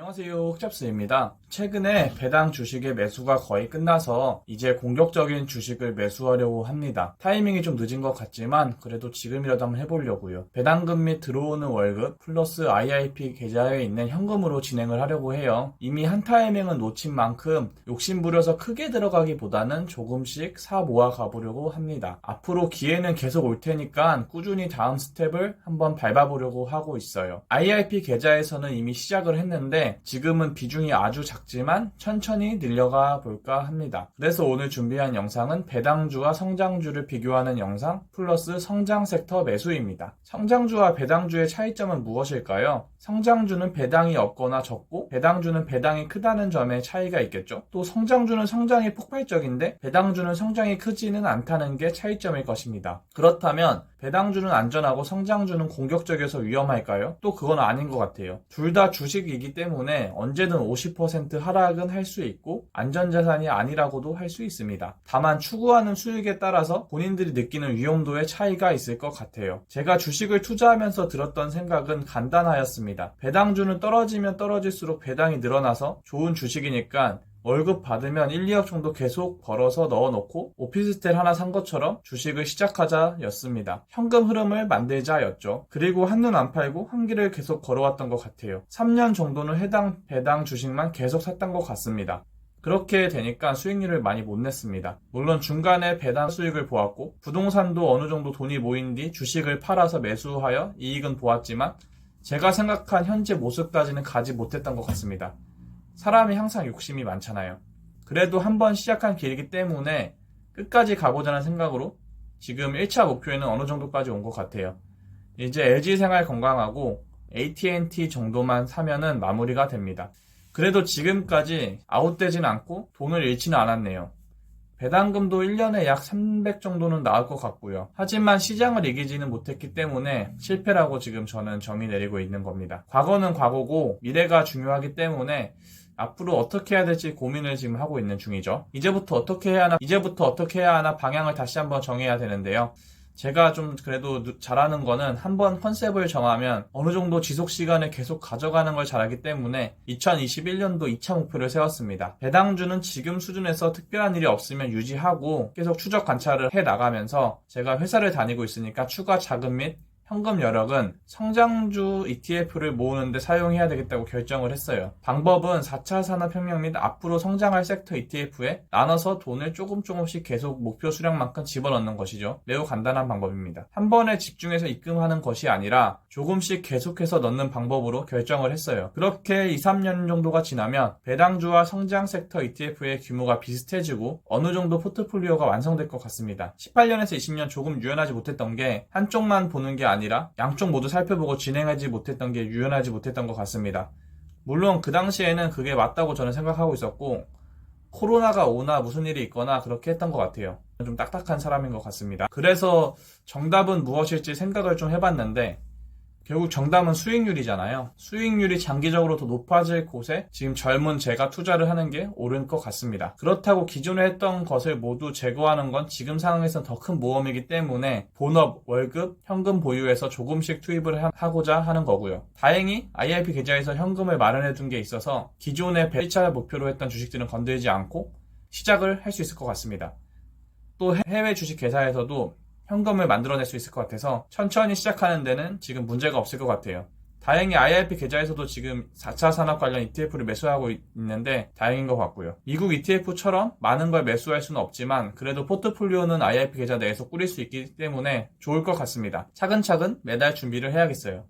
안녕하세요. 흑잡스입니다. 최근에 배당 주식의 매수가 거의 끝나서 이제 공격적인 주식을 매수하려고 합니다. 타이밍이 좀 늦은 것 같지만 그래도 지금이라도 한번 해보려고요. 배당금 및 들어오는 월급 플러스 IIP 계좌에 있는 현금으로 진행을 하려고 해요. 이미 한 타이밍은 놓친 만큼 욕심부려서 크게 들어가기보다는 조금씩 사 모아 가보려고 합니다. 앞으로 기회는 계속 올 테니까 꾸준히 다음 스텝을 한번 밟아보려고 하고 있어요. IIP 계좌에서는 이미 시작을 했는데 지금은 비중이 아주 작지만 천천히 늘려가 볼까 합니다. 그래서 오늘 준비한 영상은 배당주와 성장주를 비교하는 영상 플러스 성장 섹터 매수입니다. 성장주와 배당주의 차이점은 무엇일까요? 성장주는 배당이 없거나 적고 배당주는 배당이 크다는 점에 차이가 있겠죠. 또 성장주는 성장이 폭발적인데 배당주는 성장이 크지는 않다는 게 차이점일 것입니다. 그렇다면 배당주는 안전하고 성장주는 공격적이어서 위험할까요? 또 그건 아닌 것 같아요. 둘 다 주식이기 때문에 언제든 50% 하락은 할 수 있고 안전자산이 아니라고도 할 수 있습니다. 다만 추구하는 수익에 따라서 본인들이 느끼는 위험도의 차이가 있을 것 같아요. 제가 주식을 투자하면서 들었던 생각은 간단하였습니다. 배당주는 떨어지면 떨어질수록 배당이 늘어나서 좋은 주식이니까 월급 받으면 1, 2억 정도 계속 벌어서 넣어놓고 오피스텔 하나 산 것처럼 주식을 시작하자 였습니다. 현금 흐름을 만들자 였죠. 그리고 한눈 안 팔고 한 길을 계속 걸어왔던 것 같아요. 3년 정도는 해당 배당 주식만 계속 샀던 것 같습니다. 그렇게 되니까 수익률을 많이 못 냈습니다. 물론 중간에 배당 수익을 보았고 부동산도 어느 정도 돈이 모인 뒤 주식을 팔아서 매수하여 이익은 보았지만 제가 생각한 현재 모습까지는 가지 못했던 것 같습니다. 사람이 항상 욕심이 많잖아요. 그래도 한번 시작한 길이기 때문에 끝까지 가보자는 생각으로 지금 1차 목표에는 어느 정도까지 온 것 같아요. 이제 LG 생활 건강하고 AT&T 정도만 사면은 마무리가 됩니다. 그래도 지금까지 아웃되진 않고 돈을 잃지는 않았네요. 배당금도 1년에 약 300 정도는 나올 것 같고요. 하지만 시장을 이기지는 못했기 때문에 실패라고 지금 저는 정의 내리고 있는 겁니다. 과거는 과거고 미래가 중요하기 때문에 앞으로 어떻게 해야 될지 고민을 지금 하고 있는 중이죠. 이제부터 어떻게 해야 하나, 이제부터 어떻게 해야 하나 방향을 다시 한번 정해야 되는데요. 제가 좀 그래도 누- 잘하는 거는 한번 컨셉을 정하면 어느 정도 지속 시간을 계속 가져가는 걸 잘하기 때문에 2021년도 2차 목표를 세웠습니다. 배당주는 지금 수준에서 특별한 일이 없으면 유지하고 계속 추적 관찰을 해 나가면서 제가 회사를 다니고 있으니까 추가 자금 및 현금 여력은 성장주 ETF를 모으는데 사용해야 되겠다고 결정을 했어요. 방법은 4차 산업혁명 및 앞으로 성장할 섹터 ETF에 나눠서 돈을 조금 조금씩 계속 목표 수량만큼 집어넣는 것이죠. 매우 간단한 방법입니다. 한 번에 집중해서 입금하는 것이 아니라 조금씩 계속해서 넣는 방법으로 결정을 했어요. 그렇게 2, 3년 정도가 지나면 배당주와 성장 섹터 ETF의 규모가 비슷해지고 어느 정도 포트폴리오가 완성될 것 같습니다. 18년에서 20년 조금 유연하지 못했던 게 한쪽만 보는 게 아니라 양쪽 모두 살펴보고 진행하지 못했던 게 유연하지 못했던 것 같습니다. 물론 그 당시에는 그게 맞다고 저는 생각하고 있었고 코로나가 오나 무슨 일이 있거나 그렇게 했던 것 같아요. 좀 딱딱한 사람인 것 같습니다. 그래서 정답은 무엇일지 생각을 좀 해봤는데 결국 정답은 수익률이잖아요. 수익률이 장기적으로 더 높아질 곳에 지금 젊은 제가 투자를 하는 게 옳은 것 같습니다. 그렇다고 기존에 했던 것을 모두 제거하는 건 지금 상황에서 더큰 모험이기 때문에 본업, 월급, 현금 보유해서 조금씩 투입을 하- 하고자 하는 거고요. 다행히 IIP 계좌에서 현금을 마련해 둔 게 있어서 기존의 1차 목표로 했던 주식들은 건들지 않고 시작을 할 수 있을 것 같습니다. 또 해외 주식 계좌에서도 현금을 만들어낼 수 있을 것 같아서 천천히 시작하는 데는 지금 문제가 없을 것 같아요. 다행히 IIP 계좌에서도 지금 4차 산업 관련 ETF를 매수하고 있- 있는데 다행인 것 같고요. 미국 ETF처럼 많은 걸 매수할 수는 없지만 그래도 포트폴리오는 IIP 계좌 내에서 꾸릴 수 있기 때문에 좋을 것 같습니다. 차근차근 매달 준비를 해야겠어요.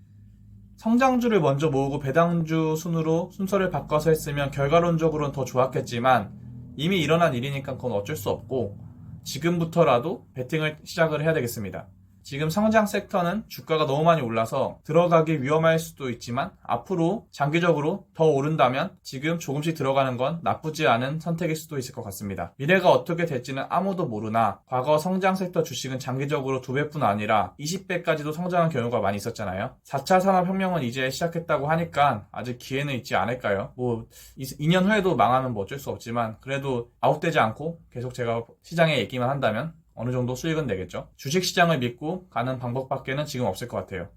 성장주를 먼저 모으고 배당주 순으로 순서를 바꿔서 했으면 결과론적으로는 더 좋았겠지만 이미 일어난 일이니까 그건 어쩔 수 없고 지금부터라도 베팅을 시작을 해야 되겠습니다. 지금 성장 섹터는 주가가 너무 많이 올라서 들어가기 위험할 수도 있지만 앞으로 장기적으로 더 오른다면 지금 조금씩 들어가는 건 나쁘지 않은 선택일 수도 있을 것 같습니다. 미래가 어떻게 될지는 아무도 모르나 과거 성장 섹터 주식은 장기적으로 두 배뿐 아니라 20배까지도 성장한 경우가 많이 있었잖아요. 4차 산업혁명은 이제 시작했다고 하니까 아직 기회는 있지 않을까요? 뭐 2년 후에도 망하면 뭐 어쩔 수 없지만 그래도 아웃되지 않고 계속 제가 시장에 있기만 한다면 어느 정도 수익은 내겠죠. 주식 시장을 믿고 가는 방법밖에는 지금 없을 것 같아요.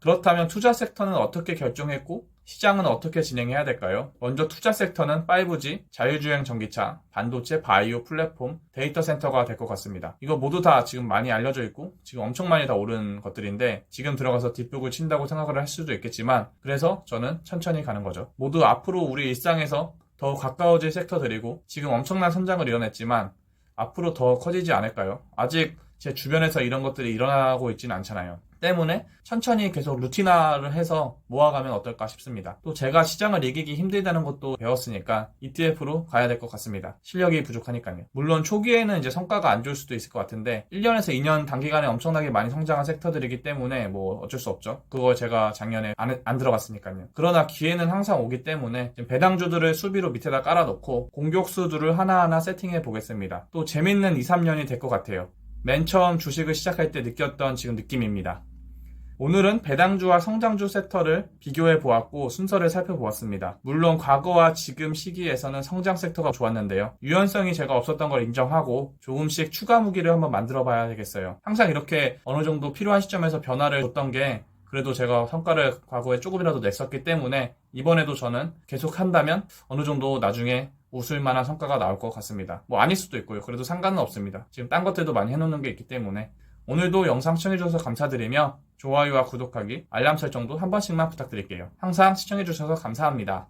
그렇다면 투자 섹터는 어떻게 결정했고 시장은 어떻게 진행해야 될까요? 먼저 투자 섹터는 5G, 자율주행 전기차, 반도체, 바이오, 플랫폼, 데이터 센터가 될 것 같습니다. 이거 모두 다 지금 많이 알려져 있고 지금 엄청 많이 다 오른 것들인데 지금 들어가서 뒷북을 친다고 생각을 할 수도 있겠지만 그래서 저는 천천히 가는 거죠. 모두 앞으로 우리 일상에서 더 가까워질 섹터들이고 지금 엄청난 성장을 이뤄냈지만 앞으로 더 커지지 않을까요? 아직 제 주변에서 이런 것들이 일어나고 있지는 않잖아요. 때문에 천천히 계속 루틴화를 해서 모아가면 어떨까 싶습니다. 또 제가 시장을 이기기 힘들다는 것도 배웠으니까 ETF로 가야 될 것 같습니다. 실력이 부족하니까요. 물론 초기에는 이제 성과가 안 좋을 수도 있을 것 같은데 1년에서 2년 단기간에 엄청나게 많이 성장한 섹터들이기 때문에 뭐 어쩔 수 없죠. 그걸 제가 작년에 안, 안 들어갔으니까요. 그러나 기회는 항상 오기 때문에 배당주들을 수비로 밑에다 깔아놓고 공격수들을 하나하나 세팅해 보겠습니다. 또 재밌는 2, 3년이 될 것 같아요. 맨 처음 주식을 시작할 때 느꼈던 지금 느낌입니다. 오늘은 배당주와 성장주 섹터를 비교해 보았고 순서를 살펴보았습니다. 물론 과거와 지금 시기에서는 성장 섹터가 좋았는데요. 유연성이 제가 없었던 걸 인정하고 조금씩 추가 무기를 한번 만들어 봐야 되겠어요. 항상 이렇게 어느 정도 필요한 시점에서 변화를 줬던 게 그래도 제가 성과를 과거에 조금이라도 냈었기 때문에 이번에도 저는 계속 한다면 어느 정도 나중에 웃을 만한 성과가 나올 것 같습니다. 뭐 아닐 수도 있고요. 그래도 상관은 없습니다. 지금 딴 것들도 많이 해놓는 게 있기 때문에 오늘도 영상 시청해주셔서 감사드리며 좋아요와 구독하기, 알람 설정도 한 번씩만 부탁드릴게요. 항상 시청해주셔서 감사합니다.